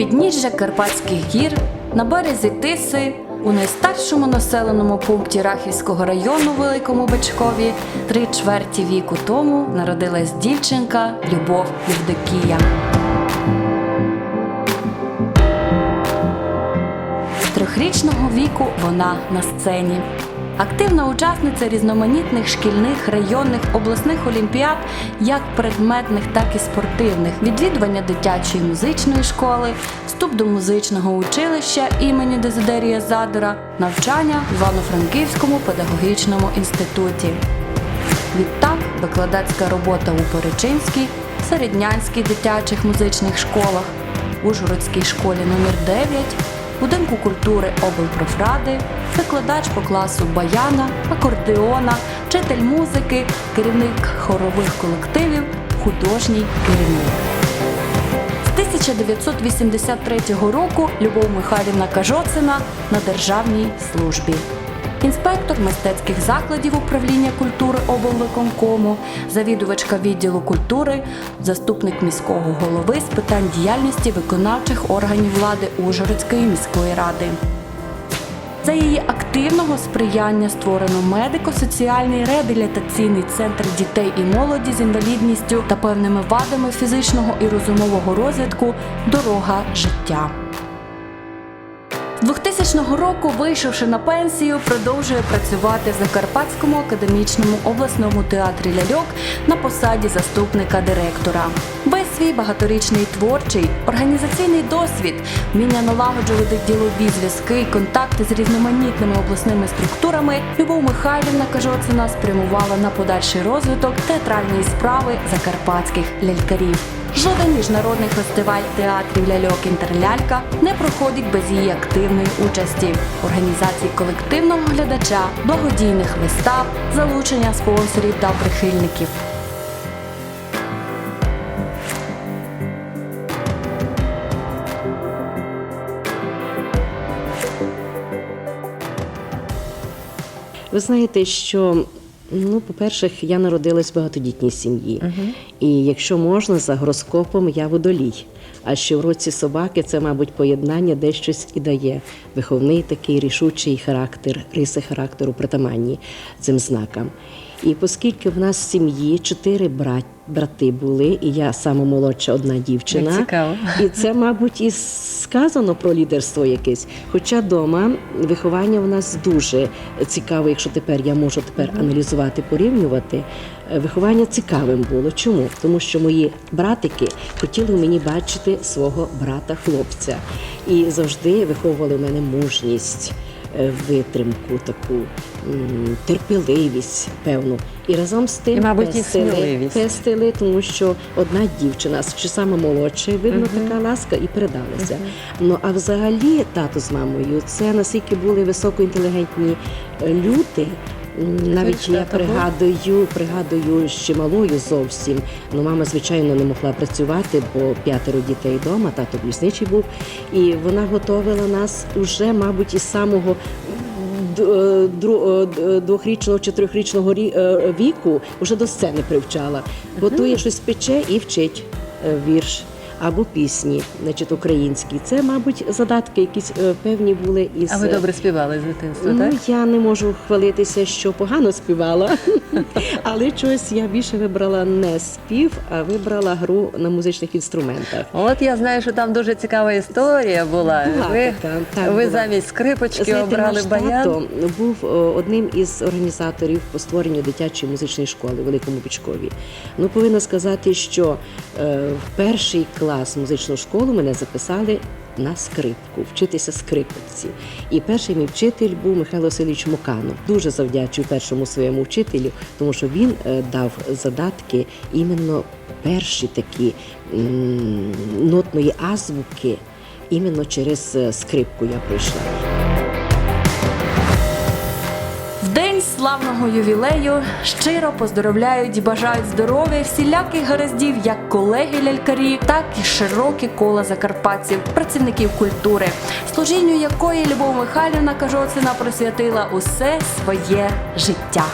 підніжжя Карпатських гір, на березі Тиси, у найстаршому населеному пункті Рахівського району Великому Бичкові три чверті віку тому народилась дівчинка Любов Євдокія. З трьохрічного віку вона на сцені. Активна учасниця різноманітних шкільних, районних, обласних олімпіад, як предметних, так і спортивних, відвідування дитячої музичної школи, вступ до музичного училища імені Дезидерія Задора, навчання в Івано-Франківському педагогічному інституті. Відтак викладацька робота у Перечинській, Середнянській дитячих музичних школах, Ужгородській школі номер 9 будинку культури облпрофради, викладач по класу баяна, акордеона, вчитель музики, керівник хорових колективів, художній керівник. З 1983 року Любов Михайлівна Кажоцина на державній службі. Інспектор мистецьких закладів управління культури облвиконкому, завідувачка відділу культури, заступник міського голови з питань діяльності виконавчих органів влади Ужгородської міської ради. За її активного сприяння створено медико-соціальний реабілітаційний центр дітей і молоді з інвалідністю та певними вадами фізичного і розумового розвитку Дорога життя. З 2000 року, вийшовши на пенсію, продовжує працювати в Закарпатському академічному обласному театрі ляльок на посаді заступника директора. Свій багаторічний творчий організаційний досвід, вміння налагоджувати ділові зв'язки контакти з різноманітними обласними структурами, Любов Михайлівна Кажоцина спрямувала на подальший розвиток театральної справи закарпатських лялькарів. Жоден міжнародний фестиваль театрів ляльок інтерлялька не проходить без її активної участі, організації колективного глядача, благодійних вистав, залучення спонсорів та прихильників. Ви знаєте, що ну, по-перше, я народилась в багатодітній сім'ї. І якщо можна, за гороскопом я водолій. А ще в році собаки це, мабуть, поєднання де щось і дає. Виховний такий рішучий характер, риси характеру притаманні цим знакам. І оскільки в нас в сім'ї чотири брат, брати були, і я сама молодша одна дівчина. Цікаво. І це, мабуть, і сказано про лідерство якесь. Хоча вдома виховання в нас дуже цікаве, якщо тепер я можу тепер аналізувати, порівнювати. Е, Виховання цікавим було. Чому? Тому що мої братики хотіли мені бачити свого брата-хлопця. І завжди виховували в мене мужність, витримку, таку терпеливість, певну. І разом з тим І, мабуть, пестили, пестили, тому що одна дівчина, чи саме молодша, видно, така ласка і передалася. Ну а взагалі, тато з мамою, це наскільки були високоінтелігентні е, люди. Навіть я пригадую, пригадую ще малою зовсім. Ну, мама, звичайно, не могла працювати, бо п'ятеро дітей вдома, тато лісничий був. І вона готувала нас уже, мабуть, із самого е, дру- е, двохрічного чи трьохрічного е, віку вже до сцени привчала. Готує щось пече і вчить е, вірш. Або пісні, значить, українські. Це, мабуть, задатки якісь е, певні були із А ви добре співали з дитинства, Ну, так? я не можу хвалитися, що погано співала, але чогось я більше вибрала не спів, а вибрала гру на музичних інструментах. От я знаю, що там дуже цікава історія була. Ви ви була. замість скрипочки Знаєте, обрали баян. був е, одним із організаторів по створенню дитячої музичної школи в Великому Бичкові. Ну, повинна сказати, що е, в перший клас музичну школу мене записали на скрипку, вчитися скрипці. І перший мій вчитель був Михайло Васильович Моканов. Дуже завдячую першому своєму вчителю, тому що він е, дав задатки іменно перші такі нотної азбуки. Іменно через е, скрипку я пройшла. Славного ювілею щиро поздоровляють і бажають здоров'я, всіляких гараздів як колеги лялькарі, так і широкі кола закарпатців, працівників культури, служінню якої Любов Михайлівна Кажоцина присвятила усе своє життя.